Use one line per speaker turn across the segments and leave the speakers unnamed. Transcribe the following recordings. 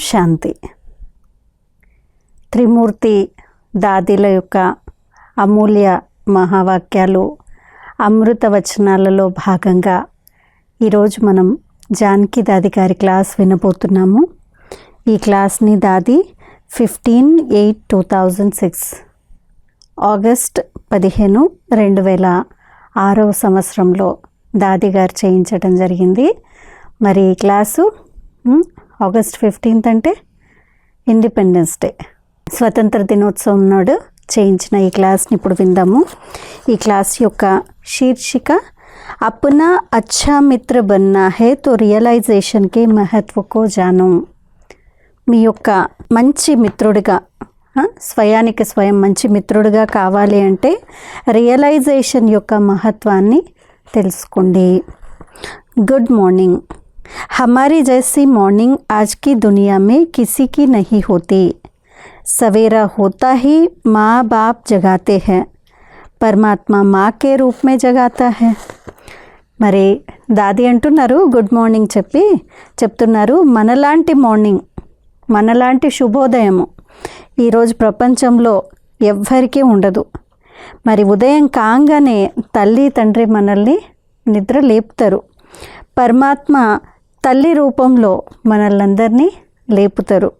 శాంతి. త్రిమూర్తి దాదిల యొక్క అమూల్య మహావాక్యాలు అమృత వచనాలలో భాగంగా ఈరోజు మనం జానకి దాది గారి క్లాస్ వినబోతున్నాము. ఈ క్లాస్ని Dadi fifteen eight two thousand six August పదిహేను రెండు వేల ఆరవ సంవత్సరంలో దాది గారు చేయించడం జరిగింది. మరి ఈ క్లాసు ఆగస్ట్ ఫిఫ్టీన్త్ అంటే ఇండిపెండెన్స్ డే స్వతంత్ర దినోత్సవం నాడు చేయించిన ఈ క్లాస్ని ఇప్పుడు విందాము. ఈ క్లాస్ యొక్క శీర్షిక అప్నా అచ్చా మిత్ర బన్నా హే తో రియలైజేషన్కి మహత్వకో జాను. మీ యొక్క మంచి మిత్రుడిగా స్వయానికి స్వయం మంచి మిత్రుడిగా కావాలి అంటే రియలైజేషన్ యొక్క మహత్వాన్ని తెలుసుకోండి. Good morning. हमारी जैसी मॉर्निंग आज की दुनिया में किसी की नहीं होती सवेरा होता ही माँ बाप जगाते हैं परमात्मा माँ के रूप में जगाता है మరి దాది అంటున్నారు గుడ్ మార్నింగ్ చెప్పి చెప్తున్నారు మనలాంటి మార్నింగ్ మనలాంటి శుభోదయము ఈరోజు ప్రపంచంలో ఎవ్వరికీ ఉండదు మరి ఉదయం కాగానే తల్లి తండ్రి మనల్ని నిద్ర లేపుతారు పరమాత్మ తల్లి రూపంలో మనల్నందరినీ లేపుతారు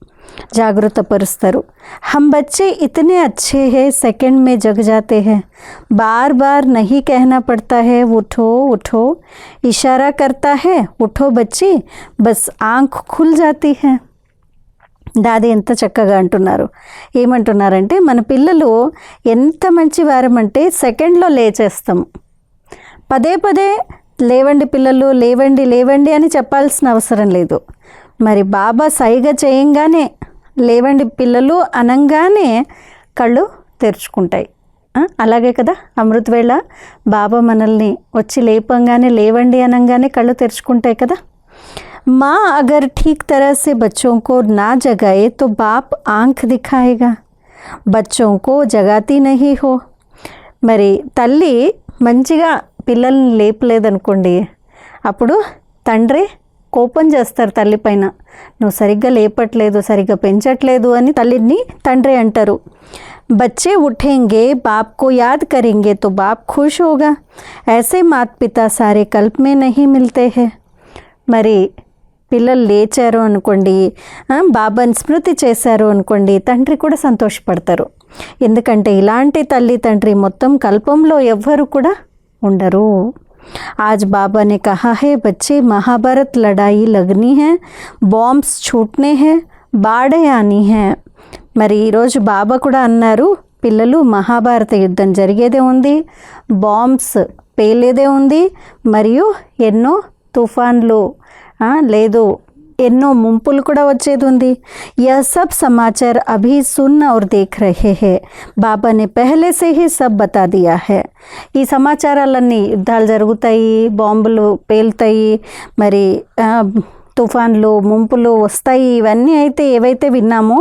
జాగృతపరుస్తారు हम बच्चे इतने अच्छे हैं सेकंड में जग जाते हैं बार बार नहीं कहना पड़ता है उठो उठो इशारा करता है उठो बच्चे बस आंख खुल जाती है దాది ఎంత చక్కగా అంటున్నారు ఏమంటున్నారంటే మన పిల్లలు ఎంత మంచి వారమంటే సెకండ్లో లేచేస్తాము పదే పదే లేవండి పిల్లలు లేవండి లేవండి అని చెప్పాల్సిన అవసరం లేదు మరి బాబా సైగ చేయంగానే లేవండి పిల్లలు అనంగానే కళ్ళు తెరుచుకుంటాయి ఆ, అలాగే కదా అమృత వేళ బాబా మనల్ని వచ్చి లేపంగానే లేవండి అనంగానే కళ్ళు తెరుచుకుంటాయి కదా माँ अगर ठीक तरह से बच्चों को ना जगाए तो बाप आंख दिखाएगा बच्चों को जगाती नहीं हो మరి తల్లి మంచిగా పిల్లల్ని లేపలేదనుకోండి అప్పుడు తండ్రి కోపం చేస్తారు తల్లి పైన నువ్వు సరిగ్గా లేపట్లేదు సరిగ్గా పెంచట్లేదు అని తల్లిని తండ్రి అంటారు बच्चे उठेंगे बाप को याद करेंगे तो बाप खुश होगा ऐसे माता पिता सारे कल्प में नहीं मिलते हैं మరి పిల్లలు లేచారు అనుకోండి ఆ, బాబాని స్మృతి చేశారు అనుకోండి తండ్రి కూడా సంతోషపడతారు ఎందుకంటే ఇలాంటి తల్లి తండ్రి మొత్తం కల్పంలో ఎవ్వరు కూడా ఉండరు आज बाबा ने कहा है बच्चे महाभारत लड़ाई लगनी है बॉम्ब्स छूटने हैं బాడే ఆని హే మరి ఈరోజు బాబా కూడా అన్నారు పిల్లలు మహాభారత యుద్ధం జరిగేదే ఉంది బాంబ్స్ పేలేదే ఉంది మరియు ఎన్నో తుఫాన్లు ఆ, లేదు ఎన్నో ముంపులు కూడా వచ్చేది ఉంది यह सब समाचार अभी सुन और देख रहे हैं బాబా ने पहले से ही सब बता दिया है ఈ సమాచారాలన్నీ యుద్ధాలు జరుగుతాయి బాంబులు పేలుతాయి మరి ఆ, తుఫాన్లు ముంపులు వస్తాయి ఇవన్నీ అయితే ఏవైతే విన్నామో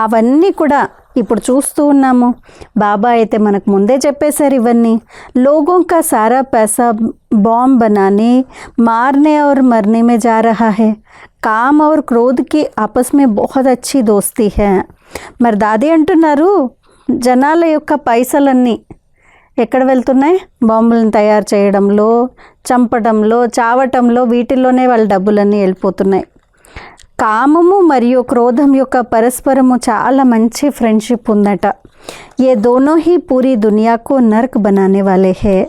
అవన్నీ కూడా ఇప్పుడు చూస్తూ ఉన్నాము బాబా అయితే మనకు ముందే చెప్పేశారు ఇవన్నీ लोगों का सारा पैसा बॉम्ब बनाने मारने और मरने में जा रहा है काम और क्रोध की आपस में बहुत अच्छी दोस्ती है మరి దాది అంటున్నారు జనాల యొక్క పైసలన్నీ ఎక్కడ వెళ్తున్నాయి బాంబులను తయారు చేయడంలో చంపడంలో చావటంలో వీటిల్లోనే వాళ్ళ డబ్బులన్నీ వెళ్ళిపోతున్నాయి కామము మరియు క్రోధం యొక్క పరస్పరము చాలా మంచి ఫ్రెండ్షిప్ ఉందట ये दोनों ही पूरी दुनिया को नर्क बनाने वाले हैं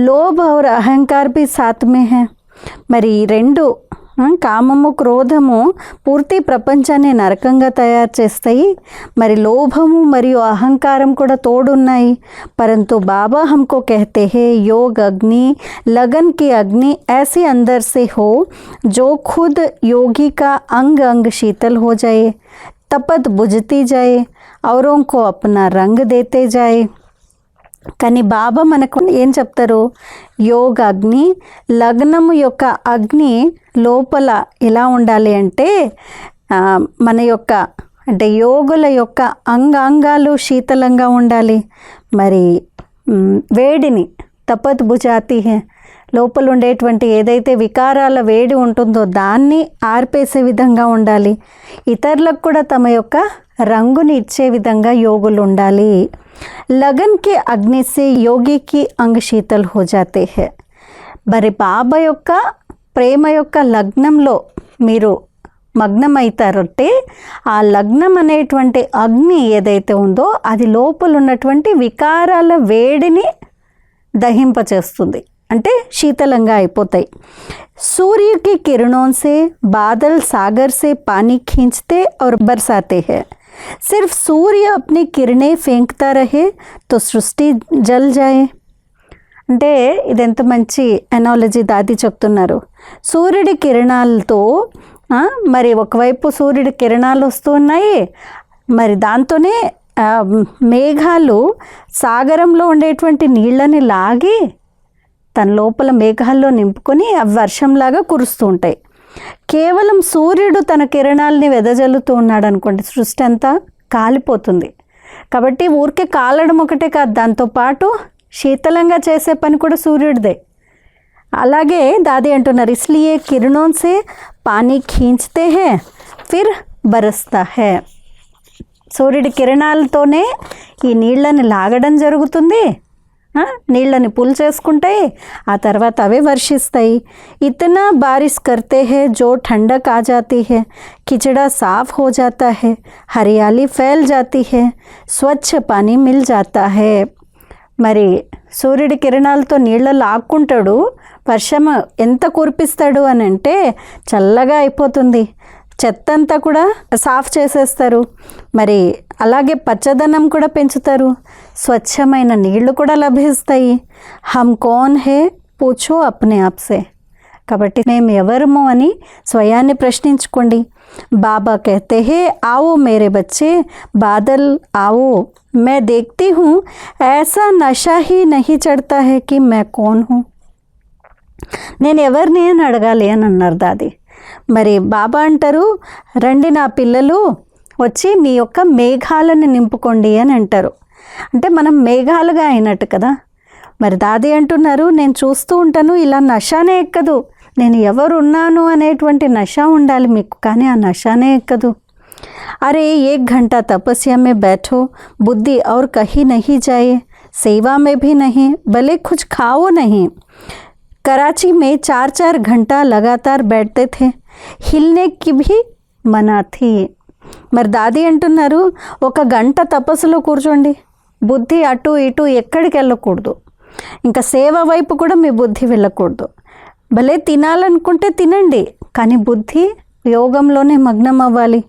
लोभ और अहंकार भी साथ में है మరి ఈ రెండు ఆ, కామము క్రోధము పూర్తి ప్రపంచాన్ని నరకంగా తయారు చేస్తాయి మరి లోభము మరియు అహంకారం కూడా తోడున్నాయి పరంతు బాబా हमको कहते हैं योग अग्नि लगन की अग्नि ऐसे अंदर से हो जो खुद योगी का अंग अंग शीतल हो जाए तपत बुझती जाए औरों को अपना रंग देते जाए కానీ బాబా మనకు ఏం చెప్తారు? యోగ అగ్ని లగ్నము యొక్క అగ్ని లోపల ఎలా ఉండాలి అంటే మన యొక్క అంటే యోగుల యొక్క అంగాంగాలు శీతలంగా ఉండాలి. మరి వేడిని తపత్ భుజాతి లోపల ఉండేటువంటి ఏదైతే వికారాల వేడి ఉంటుందో దాన్ని ఆర్పేసే విధంగా ఉండాలి. ఇతరులకు కూడా తమ యొక్క రంగుని ఇచ్చే విధంగా యోగులు ఉండాలి లగన్ కి అగ్ని సే యోగికి అంగ శీతల్ హో జాతే హే మరి బాబా యొక్క ప్రేమ యొక్క లగ్నంలో మీరు మగ్నమవుతారంటే ఆ లగ్నం అనేటువంటి అగ్ని ఏదైతే ఉందో అది లోపల ఉన్నటువంటి వికారాల వేడిని దహింపచేస్తుంది అంటే శీతలంగా అయిపోతాయి सूर्य की किरणों से बादल सागर से पानी खींचते और बरसाते हैं सिर्फ सूर्य अपनी किरणें फेंकता रहे तो सृष्टि जल जाए అంటే ఇది ఎంత మంచి ఎనాలజీ దాది చెప్తున్నారు సూర్యుడి కిరణాలతో ఆ, మరి ఒకవైపు సూర్యుడి కిరణాలు వస్తూ ఉన్నాయి మరి దాంతోనే ఆ, మేఘాలు సాగరంలో ఉండేటువంటి నీళ్ళని లాగి తన లోపల మేఘాల్లో నింపుకొని అవి వర్షంలాగా కురుస్తూ ఉంటాయి కేవలం సూర్యుడు తన కిరణాలని వెదజల్లుతూ ఉన్నాడు అనుకోండి సృష్టి అంతా కాలిపోతుంది. కాబట్టి ఊరికే కాలడం ఒకటే కాదు దాంతోపాటు శీతలంగా చేసే పని కూడా సూర్యుడిదే. అలాగే దాది అంటున్నారు ఇస్లియే కిరణోన్సే పానీ ఖీంచతే హే ఫిర్ బరస్తా హే. సూర్యుడి కిరణాలతోనే ఈ నీళ్ళని లాగడం జరుగుతుంది. నీళ్ళని పుల్ చేసుకుంటాయి ఆ తర్వాత అవే వర్షిస్తాయి ఇతనా బారిష్ करते हैं जो ठंडक आ जाती है खिचड़ा साफ हो जाता है हरियाली फैल जाती है स्वच्छ पानी मिल जाता है మరి సూర్యుడి కిరణాలతో నీళ్ళ లాక్కుంటాడు వర్షం ఎంత కురిపిస్తాడు అని అంటే చల్లగా అయిపోతుంది చెత్త అంతా కూడా సాఫ్ చేసేస్తారు. మరి అలాగే పచ్చదనం కూడా పెంచుతారు. స్వచ్ఛమైన నీళ్ళు కూడా లభిస్తాయి. హమ్ కోన్ హే? పూచో అప్నే ఆప్సే. కాబట్టి మేము ఎవరము అని స్వయాన్ని ప్రశ్నించుకోండి. బాబా కహతే హే ఆవో మేరే బచ్చే బాదల్ ఆవో మే దేఖతీ హూ ఏసా నషా హీ నహి చడతా హే కి మే కోన్ హూ. నేను ఎవరిని అని అడగాలి అని అన్నారు దాది. మరి బాబా అంటారు రండి నా పిల్లలు వచ్చి మీ యొక్క మేఘాలను నింపుకోండి అని అంటారు అంటే మనం మేఘాలుగా అయినట్టు కదా మరి దాది అంటున్నారు నేను చూస్తూ ఉంటాను ఇలా నషానే ఎక్కదు నేను ఎవరున్నాను అనేటువంటి నష ఉండాలి మీకు కానీ ఆ నషానే ఎక్కదు अरे एक घंटा तपस्या में बैठो बुद्धि और कहीं नहीं जाए सेवा में भी नहीं भले कुछ खाओ नहीं कराची में चार चार घंटा लगातार बैठते थे హిల్నేక్కి భీ మనాథి. మరి దాది అంటున్నారు ఒక గంట తపస్సులో కూర్చోండి. బుద్ధి అటు ఇటు ఎక్కడికి వెళ్ళకూడదు. ఇంకా సేవ వైపు కూడా మీ బుద్ధి వెళ్ళకూడదు. భలే తినాలనుకుంటే తినండి కానీ బుద్ధి యోగంలోనే మగ్నం అవ్వాలి.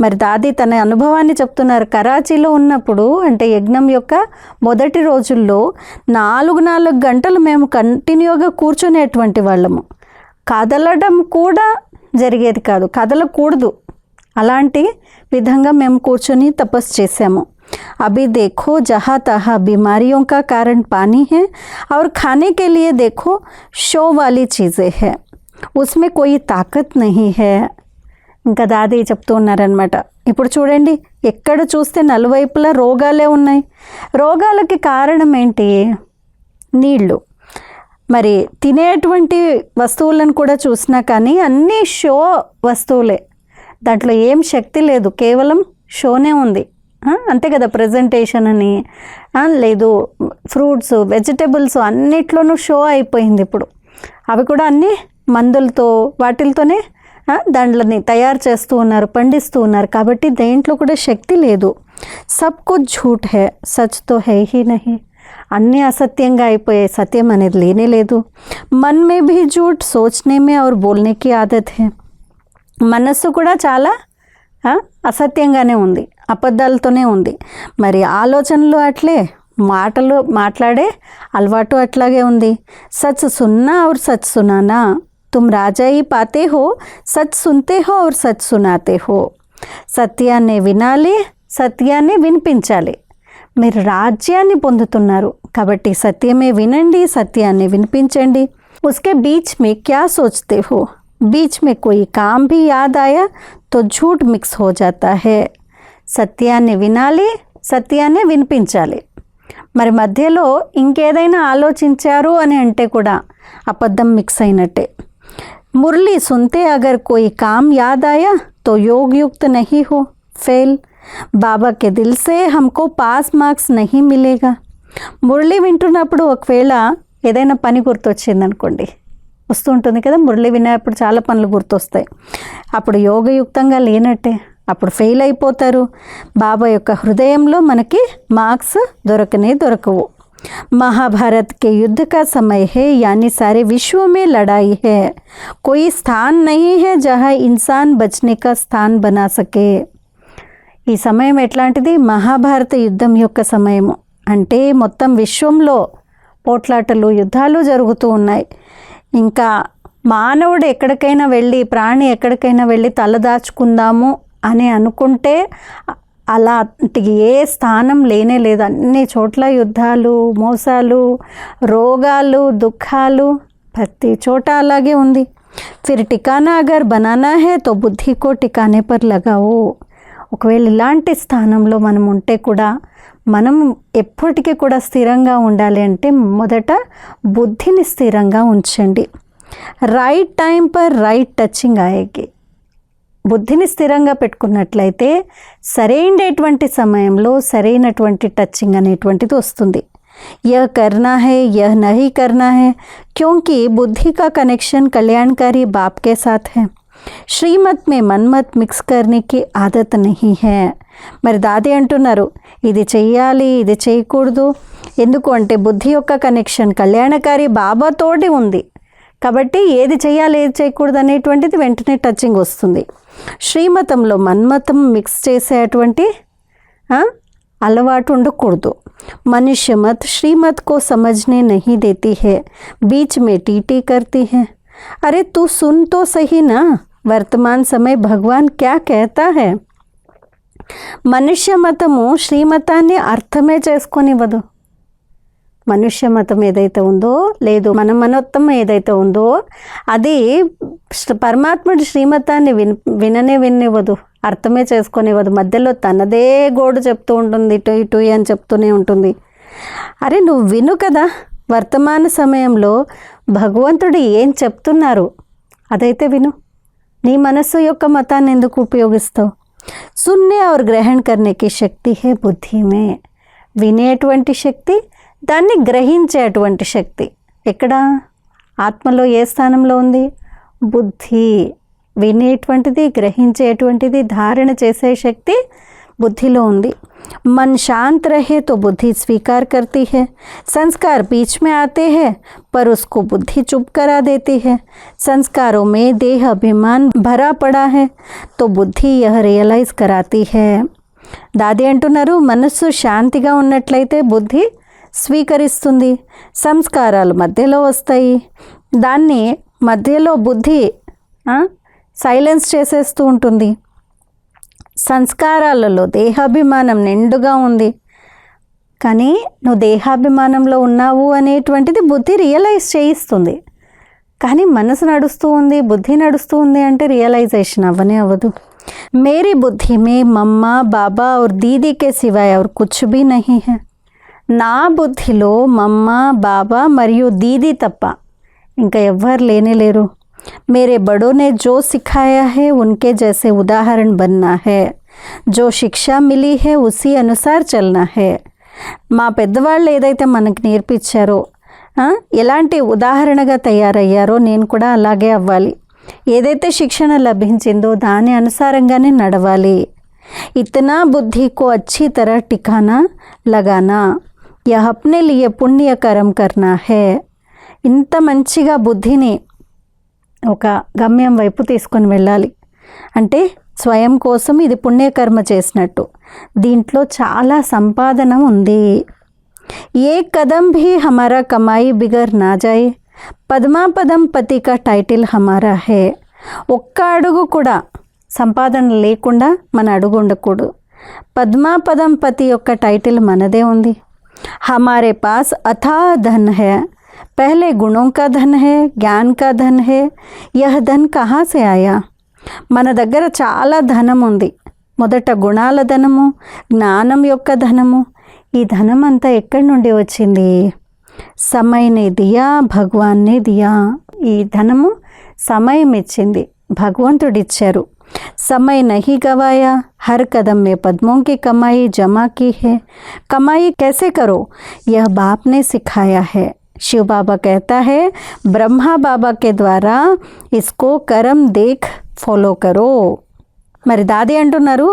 మరి దాది తన అనుభవాన్ని చెప్తున్నారు కరాచీలో ఉన్నప్పుడు అంటే యజ్ఞం యొక్క మొదటి రోజుల్లో నాలుగు నాలుగు గంటలు మేము కంటిన్యూగా కూర్చునేటువంటి వాళ్ళము. కదలడం కూడా జరిగేది కాదు కదలకూడదు అలాంటి విధంగా మేము కూర్చొని తపస్సు చేసాము अभी देखो जहाँ तहाँ बीमारियों का कारण पानी है और खाने के लिए देखो शो वाली चीज़ें हैं उसमें कोई ताकत नहीं है ఇంకా దాది చెప్తూ ఉన్నారనమాట ఇప్పుడు చూడండి ఎక్కడ చూస్తే నలువైపులా రోగాలే ఉన్నాయి రోగాలకి కారణం ఏంటి నీళ్ళు మరి తినేటువంటి వస్తువులను కూడా చూసినా కానీ అన్నీ షో వస్తువులే. దాంట్లో ఏం శక్తి లేదు. కేవలం షోనే ఉంది. అంతే కదా ప్రజెంటేషన్ అని. లేదు ఫ్రూట్స్ వెజిటేబుల్స్ అన్నిట్లోనూ షో అయిపోయింది ఇప్పుడు. అవి కూడా అన్నీ మందులతో వాటిలతోనే దాంట్లోని తయారు చేస్తూ ఉన్నారు పండిస్తూ ఉన్నారు. కాబట్టి దేంట్లో కూడా శక్తి లేదు. సబ్కు ఝూట్ హే సచ్తో హే హీ నహీ. అన్నీ అసత్యంగా అయిపోయాయి సత్యం అనేది లేనే లేదు మన్ మే భీ झूठ सोचने में और बोलने की आदत है మనస్సు కూడా చాలా ఆ, అసత్యంగానే ఉంది అబద్ధాలతోనే ఉంది మరి ఆలోచనలు అట్లే మాటలు మాట్లాడే అలవాటు అట్లాగే ఉంది సచ్ సున్నా और సచ్ సునానా तुम राजा ही पाते हो सच सुनते हो और सच सुनाते हो సత్యాన్ని వినాలి సత్యాన్ని వినిపించాలి మీరు రాజ్యాన్ని పొందుతున్నారు. కాబట్టి సత్యమే వినండి సత్యాన్ని వినిపించండి. उसके బీచ్ మే क्या सोचते हो बीच में कोई काम भी याद आया तो झूठ మిక్స్ हो जाता है సత్యాన్ని వినాలి సత్యాన్ని వినిపించాలి. మరి మధ్యలో ఇంకేదైనా ఆలోచించారు అని అంటే కూడా అబద్ధం మిక్స్ అయినట్టే. మురళి సుంతే అగర్ కోయి కామ్ యాద్ ఆయా తో యోగయుక్త నహి హో ఫెయిల్. బాబా के दिल से हमको పాస్ మార్క్స్ नहीं मिलेगा మురళి వింటున్నప్పుడు ఒకవేళ ఏదైనా పని గుర్తొచ్చింది అనుకోండి వస్తూ ఉంటుంది కదా మురళి వినేటప్పుడు చాలా పనులు గుర్తొస్తాయి అప్పుడు యోగయుక్తంగా లేనట్టే అప్పుడు ఫెయిల్ అయిపోతారు బాబా యొక్క హృదయంలో మనకి మార్క్స్ దొరకనే దొరకవు महाभारत के युद्ध का समय है यानी सारे विश्व में लड़ाई है कोई स्थान नहीं है जहाँ इंसान बचने का स्थान बना सके ఈ సమయం ఎట్లాంటిది? మహాభారత యుద్ధం యొక్క సమయము. అంటే మొత్తం విశ్వంలో పోట్లాటలు యుద్ధాలు జరుగుతూ ఉన్నాయి. ఇంకా మానవుడు ఎక్కడికైనా వెళ్ళి ప్రాణి ఎక్కడికైనా వెళ్ళి తలదాచుకుందాము అని అనుకుంటే అలాంటి ఏ స్థానం లేనే లేదు. అన్ని చోట్ల యుద్ధాలు మోసాలు రోగాలు దుఃఖాలు ప్రతి చోట అలాగే ఉంది. ఫిర్ టికానా అగర్ బనానా హే తో బుద్ధి కో టికానే పర్ లగావు. ఒకవేళ ఇలాంటి స్థానంలో మనం ఉంటే కూడా మనం ఎప్పటికీ కూడా స్థిరంగా ఉండాలి అంటే మొదట బుద్ధిని స్థిరంగా ఉంచండి right time per right touching అయ్యేకి బుద్ధిని స్థిరంగా పెట్టుకున్నట్లయితే సరైనటువంటి సమయంలో సరైనటువంటి టచింగ్ అనేటువంటిది వస్తుంది यह करना है यह नहीं करना है क्योंकि बुद्धि का कनेक्शन कल्याणकारी बाप के साथ है శ్రీమత్ మే మన్మత్ మిక్స్ కర్నికి ఆదత్ నహి హే. మరి దాదే అంటున్నారు ఇది చెయ్యాలి ఇది చేయకూడదు ఎందుకు అంటే బుద్ధి యొక్క కనెక్షన్ కళ్యాణకారి బాబాతోటి ఉంది. కాబట్టి ఏది చేయాలి ఏది చేయకూడదు అనేటువంటిది వెంటనే టచ్చింగ్ వస్తుంది. శ్రీమతంలో మన్మతం మిక్స్ చేసేటువంటి అలవాటు ఉండకూడదు. మనుష్య మత్ శ్రీమత్ కో సమజ్నే నహి దేతి హే. బీచ్ మే టీటీ కర్తీ హే. అరే తూ సున్తో वर्तमान समय भगवान क्या कहता है మనుష్య మతము శ్రీమతాన్ని అర్థమే చేసుకొనివ్వదు మనుష్య మతం ఏదైతే ఉందో లేదు మన మనోత్తం ఏదైతే ఉందో అది శ్ర- పరమాత్ముడి శ్రీమతాన్ని విన్ విననే వినివ్వదు అర్థమే చేసుకొనివ్వదు మధ్యలో తనదే గోడు చెప్తూ ఉంటుంది ఇటు ఇటు అని చెప్తూనే ఉంటుంది అరే నువ్వు విను కదా వర్తమాన సమయంలో భగవంతుడు ఏం చెప్తున్నారు అదైతే విను నీ మనస్సు యొక్క మతాన్ని ఎందుకు ఉపయోగిస్తావు? సున్నే ఆరు గ్రహణ కర్నేకి శక్తి హే బుద్ధి మే. వినేటువంటి శక్తి దాన్ని గ్రహించేటువంటి శక్తి. ఎక్కడ? ఆత్మలో ఏ స్థానంలో ఉంది? బుద్ధి. వినేటువంటిది గ్రహించేటువంటిది ధారణ చేసే శక్తి బుద్ధిలో ఉంది. मन शांत रहे तो बुद्धि स्वीकार करती है संस्कार बीच में आते हैं पर उसको बुद्धि चुप करा देती है संस्कारों में देह अभिमान भरा पड़ा है तो बुद्धि यह रियलाइज कराती है దాది అంటున్నారు మనస్సు శాంతిగా ఉన్నట్లయితే బుద్ధి స్వీకరిస్తుంది సంస్కారాలు మధ్యలో వస్తాయి దాన్ని మధ్యలో బుద్ధి సైలెన్స్ చేసేస్తూ ఉంటుంది సంస్కారాలలో దేహాభిమానం నిండుగా ఉంది కానీ నువ్వు దేహాభిమానంలో ఉన్నావు అనేటువంటిది బుద్ధి రియలైజ్ చేయిస్తుంది కానీ మనసు నడుస్తూ ఉంది బుద్ధి నడుస్తూ ఉంది అంటే రియలైజేషన్ అవ్వనే అవ్వదు మేరీ బుద్ధి మే మమ్మ బాబా और दीदी के सिवाय और कुछ भी नहीं है నా బుద్ధిలో మమ్మ బాబా మరియు దీది తప్ప ఇంకా ఎవ్వరు లేనే లేరు मेरे बड़ों ने जो सिखाया है उनके जैसे उदाहरण बनना है जो शिक्षा मिली है उसी अनुसार चलना है మా పెద్దవాళ్ళు ఏదైతే మనకి నేర్పించారో ఆ, ఎలాంటి ఉదాహరణగా తయారయ్యారో నేను కూడా అలాగే అవ్వాలి ఏదైతే శిక్షణ లభించిందో దాని అనుసారంగానే నడవాలి ఇతనా బుద్ధి కో అచ్చి తర టికానా లగానా యహ అప్నే లియే పుణ్యకరం కర్నా హే ఇంత మంచిగా బుద్ధిని ఒక గమ్యం వైపు తీసుకొని వెళ్ళాలి. అంటే స్వయం కోసం ఇది పుణ్యకర్మ చేసినట్టు. దీంట్లో చాలా సంపాదన ఉంది. ఏ కదం భీ హమారా కమాయి బిగర్ నాజాయ్ పద్మాపదం పతిక టైటిల్ హమారా హే. ఒక్క అడుగు కూడా సంపాదన లేకుండా మన అడుగు ఉండకూడదు. పద్మాపదం పతి యొక్క టైటిల్ మనదే ఉంది. హమారే పాస్ అథా ధన్ హే. पहले गुणों का धन है ज्ञान का धन है यह धन कहाँ से आया మన దగ్గర చాలా ధనం ఉంది మొదట గుణాల ధనము జ్ఞానం యొక్క ధనము ఈ ధనం అంతా ఎక్కడి నుండి వచ్చింది సమయనే దియా భగవాన్నే దియా ఈ ధనము సమయం ఇచ్చింది భగవంతుడు ఇచ్చారు समय नहीं गवाया हर कदम में पद्मों की कमाई जमा की है कमाई कैसे करो यह बाप ने सिखाया है शिव बाबा कहता है ब्रह्मा बाबा के द्वारा इसको कर्म देख ఫాలో కరో మరి దాది అంటున్నారు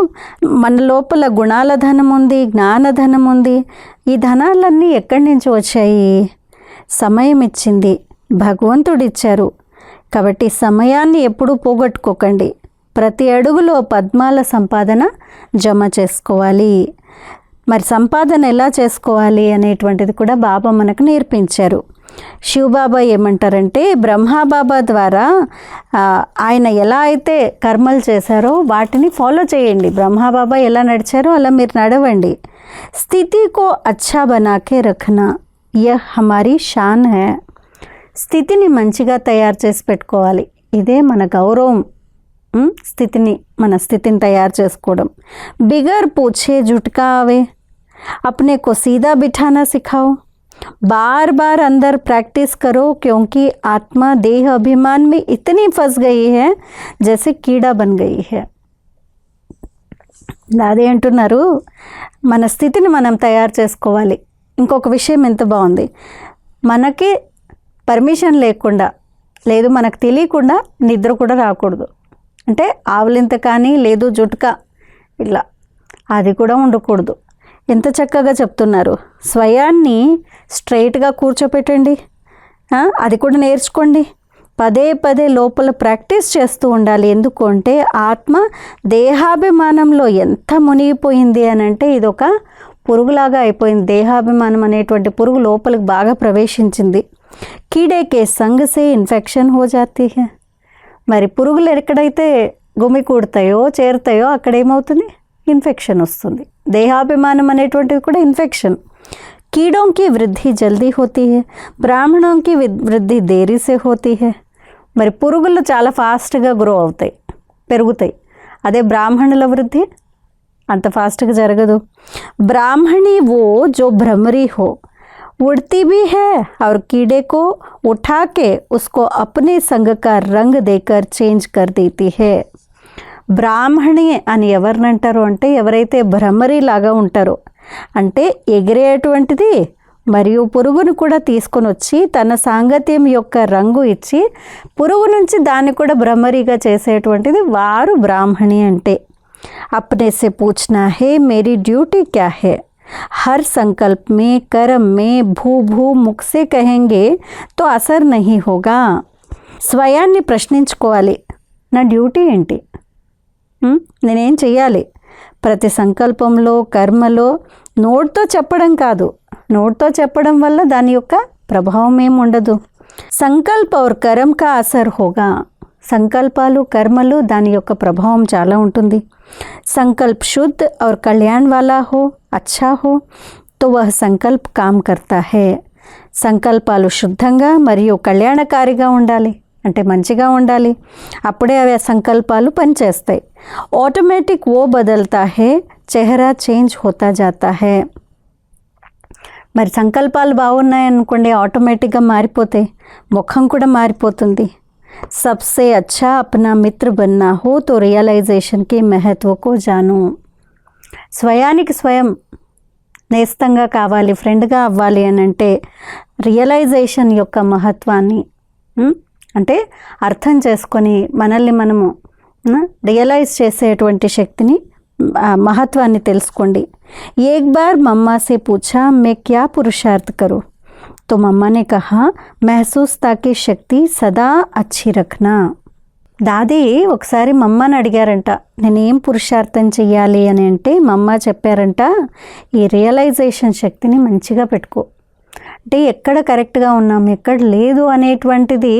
మన లోపల గుణాల ధనం ఉంది జ్ఞాన ధనం ఉంది ఈ ధనాలన్నీ ఎక్కడి నుంచి వచ్చాయి సమయం ఇచ్చింది భగవంతుడు ఇచ్చారు కాబట్టి సమయాన్ని ఎప్పుడూ పోగొట్టుకోకండి ప్రతి అడుగులో పద్మాల సంపాదన జమ చేసుకోవాలి మరి సంపాదన ఎలా చేసుకోవాలి అనేటువంటిది కూడా బాబా మనకు నేర్పించారు. శివబాబా ఏమంటారంటే బ్రహ్మాబాబా ద్వారా ఆయన ఎలా అయితే కర్మలు చేశారో వాటిని ఫాలో చేయండి. బ్రహ్మాబాబా ఎలా నడిచారో అలా మీరు నడవండి. స్థితి కో అచ్చా బనాకే రఖనా యహ్ హమారీ షాన్ హే. స్థితిని మంచిగా తయారు చేసి పెట్టుకోవాలి. ఇదే మన గౌరవం. స్థితిని మన స్థితిని తయారు చేసుకోవడం. బిగర్ పోచే జుట్కా అవే అప్నే కో సీదా బిఠానా సిఖావు. బార్ బార్ అందర్ ప్రాక్టీస్ కరో క్యోంకి ఆత్మ దేహ అభిమాన్ में ఇతని ఫస్ గయి హే जैसे కీడా బన్ గయి హే. అదే అంటున్నారు మన స్థితిని మనం తయారు చేసుకోవాలి. ఇంకొక విషయం ఎంత బాగుంది. మనకి పర్మిషన్ లేకుండా లేదు మనకు తెలియకుండా నిద్ర కూడా రాకూడదు. అంటే ఆవులింత కానీ లేదు జుట్కా ఇలా. అది కూడా ఉండకూడదు. ఎంత చక్కగా చెప్తున్నారు. స్వయాన్ని స్ట్రైట్గా కూర్చోపెట్టండి. అది కూడా నేర్చుకోండి. పదే పదే లోపల ప్రాక్టీస్ చేస్తూ ఉండాలి. ఎందుకు అంటే ఆత్మ దేహాభిమానంలో ఎంత మునిగిపోయింది అని అంటే ఇది ఒక పురుగులాగా అయిపోయింది. దేహాభిమానం అనేటువంటి పురుగు లోపలికి బాగా ప్రవేశించింది. కీడేకే సంగసే ఇన్ఫెక్షన్ హో జాతీ మరి పురుగులు ఎక్కడైతే గుమి కూడతాయో చేరుతాయో అక్కడ ఏమవుతుంది ఇన్ఫెక్షన్ వస్తుంది దేహాభిమానం అనేటువంటిది కూడా ఇన్ఫెక్షన్ कीड़ों की वृद्धि जल्दी होती है బ్రాహ్మణों की విద్- వృద్ధి దేరీ సే హోతీ హే మరి పురుగులు చాలా ఫాస్ట్గా గ్రో అవుతాయి పెరుగుతాయి అదే బ్రాహ్మణుల వృద్ధి అంత ఫాస్ట్గా జరగదు ब्राह्मणी वो जो भ्रमरी हो उड़ती भी है और कीड़े को उठा के उसको अपने संग का रंग देकर चेंज कर देती है బ్రాహ్మణి అని ఎవరినంటారు అంటే ఎవరైతే భ్రమరి లాగా ఉంటారో అంటే ఎగిరేటువంటిది మరియు పురుగును కూడా తీసుకొని వచ్చి తన సాంగత్యం యొక్క రంగు ఇచ్చి పురుగు నుంచి దాన్ని కూడా భ్రమరిగా చేసేటువంటిది వారు బ్రాహ్మణి అంటే अपने से पूछना है मेरी ड्यूटी क्या है हर संकल्प में कर्म में भू भू मुख से कहेंगे तो असर नहीं होगा స్వయాన్ని ప్రశ్నించుకోవాలి నా డ్యూటీ ఏంటి ఉం? నేనేం చెయ్యాలి ప్రతి సంకల్పంలో కర్మలో నోట్తో చెప్పడం కాదు నోట్తో చెప్పడం వల్ల దాని యొక్క ప్రభావం ఏమి ఉండదు సంకల్ప और కర్మ కా అసర్ హోగా సంకల్పాలు కర్మలు దాని యొక్క ప్రభావం చాలా ఉంటుంది संकल्प शुद्ध और कल्याण वाला हो अच्छा हो तो वह సంకల్ప్ కామ్ కర్తా హే సంకల్పాలు శుద్ధంగా మరియు కళ్యాణకారిగా ఉండాలి అంటే మంచిగా ఉండాలి అప్పుడే అవి ఆ సంకల్పాలు పనిచేస్తాయి ఆటోమేటిక్ ఓ బదల్తా హే చెహరా చేంజ్ హోతా జాతా హే మరి సంకల్పాలు బాగున్నాయి అనుకోండి ఆటోమేటిక్గా మారిపోతాయి ముఖం కూడా మారిపోతుంది सबसे अच्छा अपना मित्र बनना हो तो रियलाइजेशन के महत्व को జాను స్వయానికి స్వయం నేస్తంగా కావాలి ఫ్రెండ్గా అవ్వాలి అని అంటే రియలైజేషన్ యొక్క మహత్వాన్ని అంటే అర్థం చేసుకొని మనల్ని మనము రియలైజ్ చేసేటువంటి శక్తిని మహత్వాన్ని తెలుసుకోండి. ఏక్ బార్ మమ్మాసే పూచా మే క్యా పురుషార్థ్ కరు? तो मम्मा ने कहा महसूस ताकि శక్తి సదా అచ్చి రఖనా దాది ఒకసారి మమ్మని అడిగారంట నేనేం పురుషార్థం చెయ్యాలి అని అంటే మమ్మ చెప్పారంట ఈ రియలైజేషన్ శక్తిని మంచిగా పెట్టుకో అంటే ఎక్కడ కరెక్ట్గా ఉన్నాం ఎక్కడ లేదు అనేటువంటిది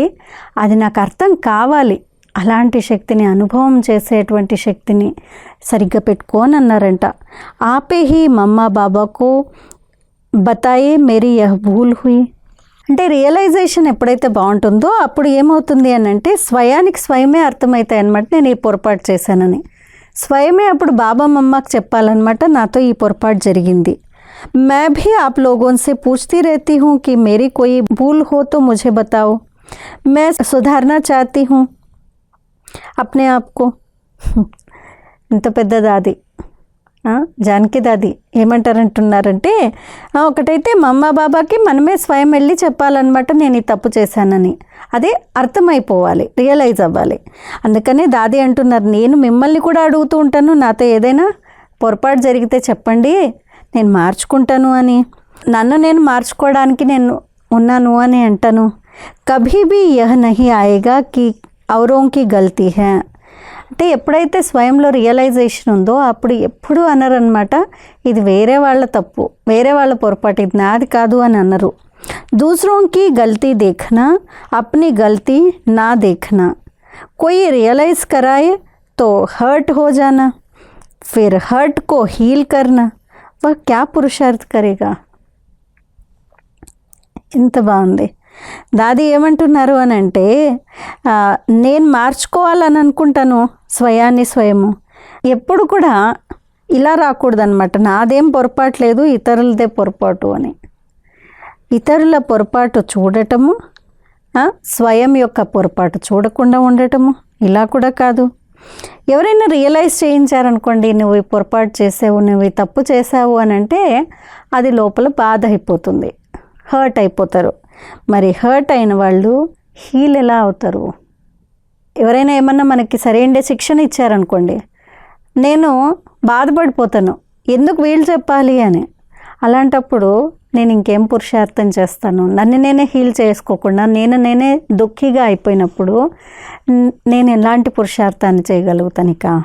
అది నాకు అర్థం కావాలి అలాంటి శక్తిని అనుభవం చేసేటువంటి శక్తిని సరిగ్గా పెట్టుకో అని అన్నారంట ఆపే హీ మమ్మ బాబాకు బతాయే మేరీ యహ్ భూల్ హుయి అంటే రియలైజేషన్ ఎప్పుడైతే బాగుంటుందో అప్పుడు ఏమవుతుంది అని అంటే స్వయానికి స్వయమే అర్థమవుతాయి అనమాట నేను ఈ పొరపాటు చేశానని స్వయమే అప్పుడు బాబా మమ్మకి చెప్పాలన్నమాట నాతో ఈ పొరపాటు జరిగింది मैं भी आप लोगों से पूछती रहती हूँ कि मेरी कोई भूल हो तो मुझे बताओ मैं सुधारना चाहती हूँ अपने आप को ఇంత పెద్ద దాది ఆ, జానకి దాది ఏమంటారంటున్నారంటే ఒకటైతే మా అమ్మ బాబాకి మనమే స్వయం వెళ్ళి చెప్పాలన్నమాట నేను ఈ తప్పు చేశానని. అదే అర్థమైపోవాలి రియలైజ్ అవ్వాలి. అందుకనే దాది అంటున్నారు నేను మిమ్మల్ని కూడా అడుగుతూ ఉంటాను నాతో ఏదైనా పొరపాటు జరిగితే చెప్పండి నేను మార్చుకుంటాను అని. నన్ను నేను మార్చుకోవడానికి నేను ఉన్నాను అని అంటాను. కభీ భీ యహ్ నహి ఆయేగా కి ఔరోంకి గల్తీ హే. అంటే ఎప్పుడైతే స్వయంలో రియలైజేషన్ ఉందో అప్పుడు ఎప్పుడు అనరనమాట ఇది వేరే వాళ్ళ తప్పు వేరే వాళ్ళ పొరపాటు ఇది నాది కాదు అని అన్నారు दूसरों की गलती देखना अपनी गलती ना देखना कोई रियलाइज कराए तो हर्ट हो जाना फिर हर्ट को हील करना वह क्या पुरुषार्थ करेगा ఎంత బాగుంది దాది ఏమంటున్నారు అని అంటే ఆ, నేను మార్చుకోవాలని అనుకుంటాను స్వయాన్ని స్వయము. ఎప్పుడు కూడా ఇలా రాకూడదనమాట నాదేం పొరపాటు లేదు ఇతరులదే పొరపాటు అని. ఇతరుల పొరపాటు చూడటము స్వయం యొక్క పొరపాటు చూడకుండా ఉండటము ఇలా కూడా కాదు. ఎవరైనా రియలైజ్ చేయించారనుకోండి నువ్వు ఈ పొరపాటు చేసావు నువ్వు ఈ తప్పు చేసావు అని అంటే అది లోపల బాధ అయిపోతుంది. హర్ట్ అయిపోతారు. మరి హర్ట్ అయిన వాళ్ళు హీల్ ఎలా అవుతారు? ఎవరైనా ఏమన్నా మనకి సరైన శిక్షణ ఇచ్చారనుకోండి నేను బాధపడిపోతాను. ఎందుకు వీళ్ళు చెప్పాలి అని. అలాంటప్పుడు నేను ఇంకేం పురుషార్థం చేస్తాను? నన్ను నేనే హీల్ చేసుకోకుండా నేను నేనే దుఃఖిగా అయిపోయినప్పుడు నేను ఎలాంటి పురుషార్థాన్ని చేయగలుగుతాను ఇక?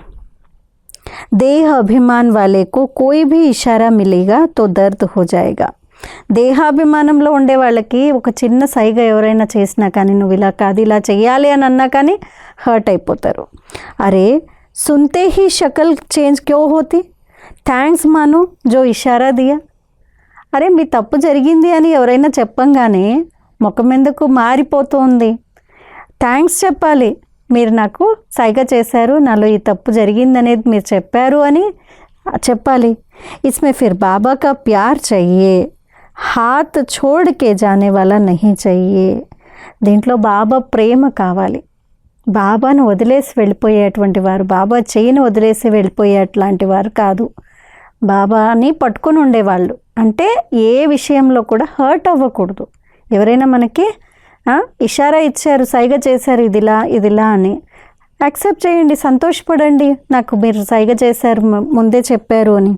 దేహ అభిమాన్ వాళ్ళకు కోయి భీ ఇషారా మిలేగా తో దర్ద్ హో జాయేగా. దేహాభిమానంలో ఉండే వాళ్ళకి ఒక చిన్న సైగ ఎవరైనా చేసినా కానీ నువ్వు ఇలా కాదు ఇలా చేయాలి అని అన్నా కానీ హర్ట్ అయిపోతారు. అరే సున్తే హీ షకల్ చేంజ్ క్యో హోతి? థ్యాంక్స్ మాను జో ఇషారా దియా. అరే మీ తప్పు జరిగింది అని ఎవరైనా చెప్పంగానే ముఖం ఎందుకు మారిపోతుంది? థ్యాంక్స్ చెప్పాలి. మీరు నాకు సైగ చేశారు నాలో ఈ తప్పు జరిగిందనేది మీరు చెప్పారు అని చెప్పాలి. ఇస్మే ఫిర్ బాబా కా ప్యార్ చెయ్యే హాత్ చోడ్కే జానే వాళ్ళ నహీ చెయ్యే దీంట్లో బాబా ప్రేమ కావాలి. బాబాను వదిలేసి వెళ్ళిపోయేటువంటి వారు బాబా చేయిని వదిలేసి వెళ్ళిపోయే అట్లాంటి వారు కాదు. బాబాని పట్టుకొని ఉండేవాళ్ళు. అంటే ఏ విషయంలో కూడా హర్ట్ అవ్వకూడదు. ఎవరైనా మనకి ఇషారా ఇచ్చారు సైగ చేశారు ఇదిలా ఇదిలా అని. యాక్సెప్ట్ చేయండి సంతోషపడండి. నాకు మీరు సైగ చేశారు ముందే చెప్పారు అని.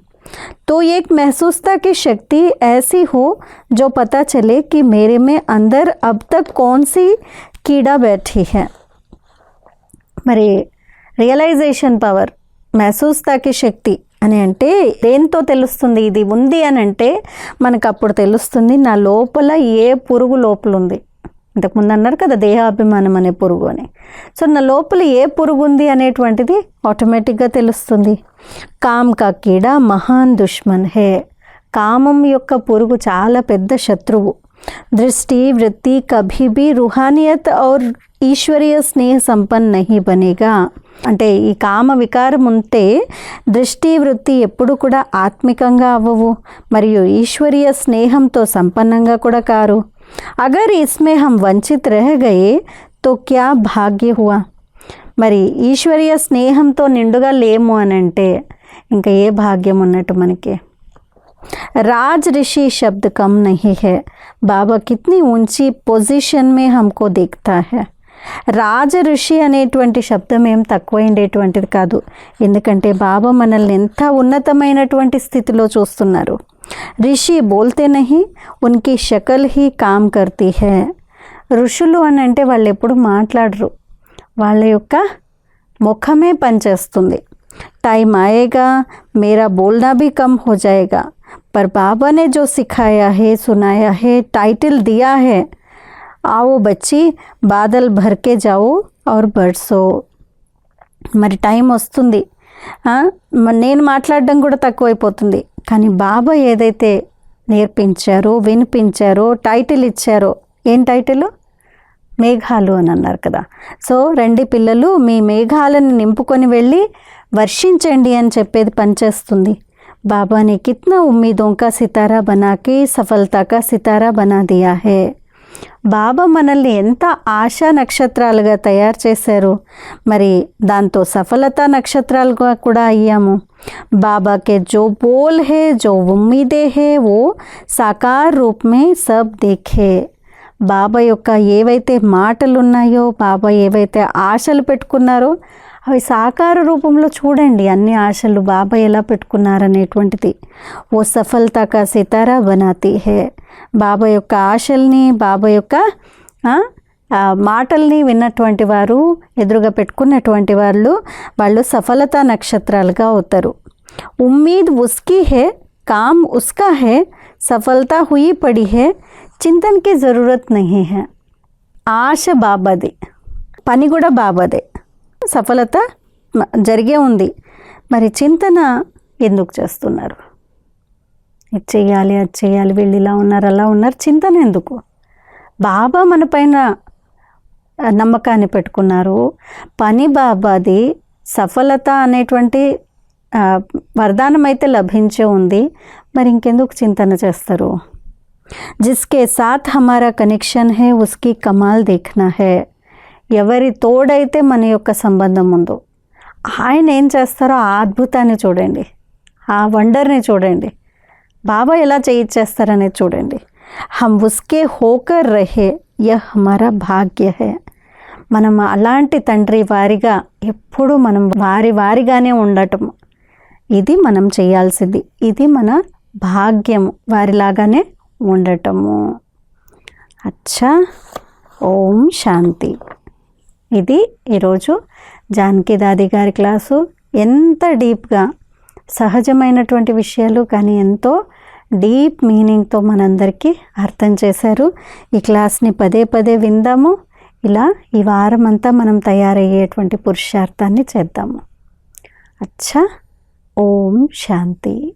तो एक महसूसता की शक्ति ऐसी हो जो पता चले कि मेरे में अंदर अब तक कौन सी कीड़ा बैठी है మరి రియలైజేషన్ పవర్ మెహసూస్తాకి శక్తి అని అంటే దేంతో తెలుస్తుంది ఇది ఉంది అని అంటే మనకు అప్పుడు తెలుస్తుంది నా లోపల ఏ పురుగు లోపల ఉంది ఇంతకుముందు అన్నారు కదా దేహాభిమానం అనే పురుగు అని. సో నా లోపల ఏ పురుగు ఉంది అనేటువంటిది ఆటోమేటిక్గా తెలుస్తుంది. కామ్ కా కీడ మహాన్ దుష్మన్ హే. కామం యొక్క పురుగు చాలా పెద్ద శత్రువు. దృష్టి వృత్తి కభీభీ రుహానియత్ ఔర్ ఈశ్వరీయ స్నేహ సంపన్న నహీ బనేగా. అంటే ఈ కామ వికారం ఉంటే దృష్టి వృత్తి ఎప్పుడు కూడా ఆత్మికంగా అవ్వవు. మరియు ఈశ్వరీయ స్నేహంతో సంపన్నంగా కూడా కారు. అగర్ ఇస్మే హం వంచిత్ రహ గయే తో క్యా భాగ్య హువా మరి ఈశ్వరీయ స్నేహంతో నిండుగా లేము అని అంటే ఇంకా ఏ భాగ్యం ఉన్నట్టు మనకి राज ऋषि शब्द कम नहीं है बाबा कितनी ऊंची పొజిషన్ में हमको देखता है రాజ ఋషి అనేటువంటి శబ్దం ఏం తక్కువైండేటువంటిది కాదు ఎందుకంటే బాబా మనల్ని ఎంత ఉన్నతమైనటువంటి స్థితిలో చూస్తున్నారు రిషి బోల్తే నహి ఉన్కి షకల్ హీ కామ్ కర్తీ హే ఋషులు అని అంటే వాళ్ళు ఎప్పుడు మాట్లాడరు వాళ్ళ యొక్క ముఖమే పనిచేస్తుంది टाइम आएगा मेरा बोलना भी कम हो जाएगा पर बाबा ने जो सिखाया है सुनाया है टाइटल दिया है आओ बच्ची बादल भर के जाओ और बरसो మరి టైం వస్తుంది ఆ, మ- నేను మాట్లాడడం కూడా తక్కువైపోతుంది కానీ బాబా ఏదైతే నేర్పించారో వినిపించారో టైటిల్ ఇచ్చారో ఏం టైటిల్ మేఘాలు అని అన్నారు కదా. సో రెండు పిల్లలు మీ మేఘాలను నింపుకొని వెళ్ళి వర్షించండి అని చెప్పేది పనిచేస్తుంది. బాబా నే కిత్నా ఉమ్మీదోంకా సితారా బనాకి సఫలతాకా సితారా బనా దియా హే. బాబా మనల్ని ఎంత ఆశా నక్షత్రాలుగా తయారు చేశారు. మరి దాంతో సఫలత నక్షత్రాలుగా కూడా అయ్యాము. బాబాకే జో బోల్ హే జో ఉమ్మీదే హే ఓ సాకార్ రూపమే సబ్ దేఖే. బాబా యొక్క ఏవైతే మాటలు ఉన్నాయో బాబా ఏవైతే ఆశలు పెట్టుకున్నారో అవి సాకార రూపంలో చూడండి. అన్ని ఆశలు బాబా ఎలా పెట్టుకున్నారనేటువంటిది. ఓ సఫలత కా సితారా బనాతి హే. బాబా యొక్క ఆశల్ని బాబా యొక్క మాటల్ని విన్నటువంటి వారు ఎదురుగా పెట్టుకున్నటువంటి వాళ్ళు వాళ్ళు సఫలత నక్షత్రాలుగా అవుతారు. ఉమ్మీద్ ఉస్కి హే కామ్ ఉస్కా హే సఫలత హుయి పడి హే చింతన్కి జరూరత్ నహి హే. ఆశ బాబాది పని కూడా బాబాదే. సఫలత జరిగే ఉంది. మరి చింతన ఎందుకు చేస్తున్నారు? ఇది చేయాలి అది చేయాలి వీళ్ళు ఇలా ఉన్నారు అలా ఉన్నారు చింతన ఎందుకు? బాబా మన పైన నమ్మకాన్ని పెట్టుకున్నారు. పని బాబాది సఫలత అనేటువంటి వరదానం అయితే లభించే ఉంది. మరి ఇంకెందుకు చింతన చేస్తారు? జిస్కే సాత్ హమారా కనెక్షన్ హే ఉస్కి కమాల్ దేఖనా హే. ఎవరి తోడైతే మన యొక్క సంబంధం ఉందో ఆయన ఏం చేస్తారో ఆ అద్భుతాన్ని చూడండి ఆ వండర్ని చూడండి. బాబా ఎలా చేయించేస్తారనేది చూడండి. హమ్ ఉస్కే హోకర్ రహే యహ్ హమారా భాగ్య హే. మనం అలాంటి తండ్రి వారిగా ఎప్పుడు మనం వారి వారిగానే ఉండటం. ఇది మనం చేయాల్సింది. ఇది మన భాగ్యం. వారిలాగానే ఉండటము. అచ్చా. ఓం శాంతి. ఇది ఈరోజు జానకి దాది గారి క్లాసు. ఎంత డీప్గా సహజమైనటువంటి విషయాలు కానీ ఎంతో డీప్ మీనింగ్తో మనందరికీ అర్థం చేశారు. ఈ క్లాస్ని పదే పదే విందాము. ఇలా ఈ వారం అంతా మనం తయారయ్యేటువంటి పురుషార్థాన్ని చేద్దాము. అచ్చా ఓం శాంతి.